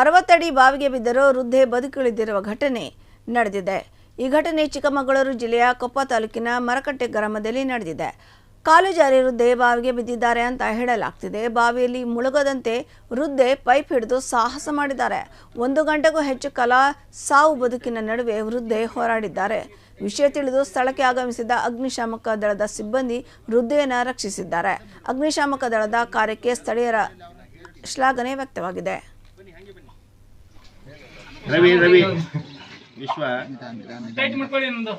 ಅರವತ್ತಡಿ ಬಾವಿಗೆ ಬಿದ್ದರೂ ವೃದ್ಧೆ ಬದುಕುಳಿದಿರುವ ಘಟನೆ ನಡೆದಿದೆ. ಈ ಘಟನೆ ಚಿಕ್ಕಮಗಳೂರು ಜಿಲ್ಲೆಯ ಕೊಪ್ಪ ತಾಲೂಕಿನ ಮರಕಟ್ಟೆ ಗ್ರಾಮದಲ್ಲಿ ನಡೆದಿದೆ. ಕಾಲು ಜಾರಿ ವೃದ್ಧೆ ಬಾವಿಗೆ ಬಿದ್ದಿದ್ದಾರೆ ಅಂತ ಹೇಳಲಾಗ್ತಿದೆ. ಬಾವಿಯಲ್ಲಿ ಮುಳುಗದಂತೆ ವೃದ್ಧೆ ಪೈಪ್ ಹಿಡಿದು ಸಾಹಸ ಮಾಡಿದ್ದಾರೆ. ಒಂದು ಗಂಟೆಗೂ ಹೆಚ್ಚು ಕಾಲ ಸಾವು ಬದುಕಿನ ನಡುವೆ ವೃದ್ಧೆ ಹೋರಾಡಿದ್ದಾರೆ. ವಿಷಯ ತಿಳಿದು ಸ್ಥಳಕ್ಕೆ ಆಗಮಿಸಿದ ಅಗ್ನಿಶಾಮಕ ದಳದ ಸಿಬ್ಬಂದಿ ವೃದ್ಧೆಯನ್ನು ರಕ್ಷಿಸಿದ್ದಾರೆ. ಅಗ್ನಿಶಾಮಕ ದಳದ ಕಾರ್ಯಕ್ಕೆ ಸ್ಥಳೀಯರ ಶ್ಲಾಘನೆ ವ್ಯಕ್ತವಾಗಿದೆ. ರವಿ ರವಿ ವಿಶ್ವ. ಟೈಟ್ ಮಾಡ್ಕೊಳ್ಳಿ ನಂದು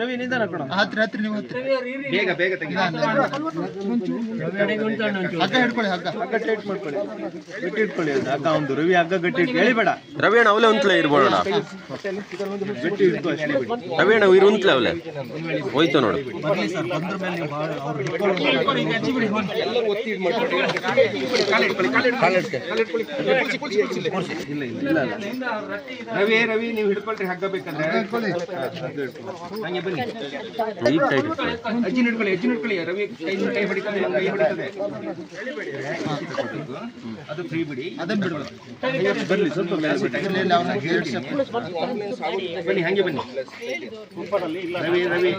ರವಿ ನಿಧಾನ ಕೊಡು ಬೇಗ ಬೇಗ ತೆಗಿ. ಹಗ್ಗ ಹಿಡ್ಕೊಳ್ಳಿ ಹಗ್ಗ ಹಗ್ಗ ಟೈಟ್ ಮಾಡ್ಕೊಳ್ಳಿ. ಗಟ್ಟಿ ಇಟ್ಕೊಳ್ಳಿ. ಅದು ಹಗ್ಗ ಒಂದು ರವಿ ಹಗ್ಗ ಗಟ್ಟಿ ಎಳಿಬೇಡ ರವಿ ಅಣ್ಣ ಅವಲೇ ಉಂತ್ಲೆ ಇರ್ಬೋಣ ಗಟ್ಟಿ ಇಟ್ಕೊ ರವಿ ಅಣ್ಣ ಇರು ಉಂತ್ಲೆ ಅವಲೇ. ಹೋಯ್ತು ನೋಡು. ಇಲ್ಲ ಇಲ್ಲ ಇಲ್ಲ ಇಲ್ಲ. ರವಿ ರವಿ ನೀವು ಹಿಡ್ಕೊಳ್ರಿ ಹಗ್ಗ ಬೇಕಂದ್ರೆ. ಹಂಗೆ ಬನ್ನಿ. ಅಜ್ಜಿನ ಹಿಡ್ಕೊಳ್ಳಿ ಅಜ್ಜಿನ ಹಿಡ್ಕೊಳ್ಳಿ. ರವಿ ಕೈ ಕೈ ಹೊಡಿತದೆ ಕೈ ಹಿಡಿತದೆ ಅದು ಫ್ರೀ ಬಿಡಿ. ಅದನ್ನ ಬಿಡ್ಬೇಕು. ಬರ್ಲಿ ಸ್ವಲ್ಪ ಬನ್ನಿ ಹಂಗೆ ಬನ್ನಿ. ರವಿ ರವಿ.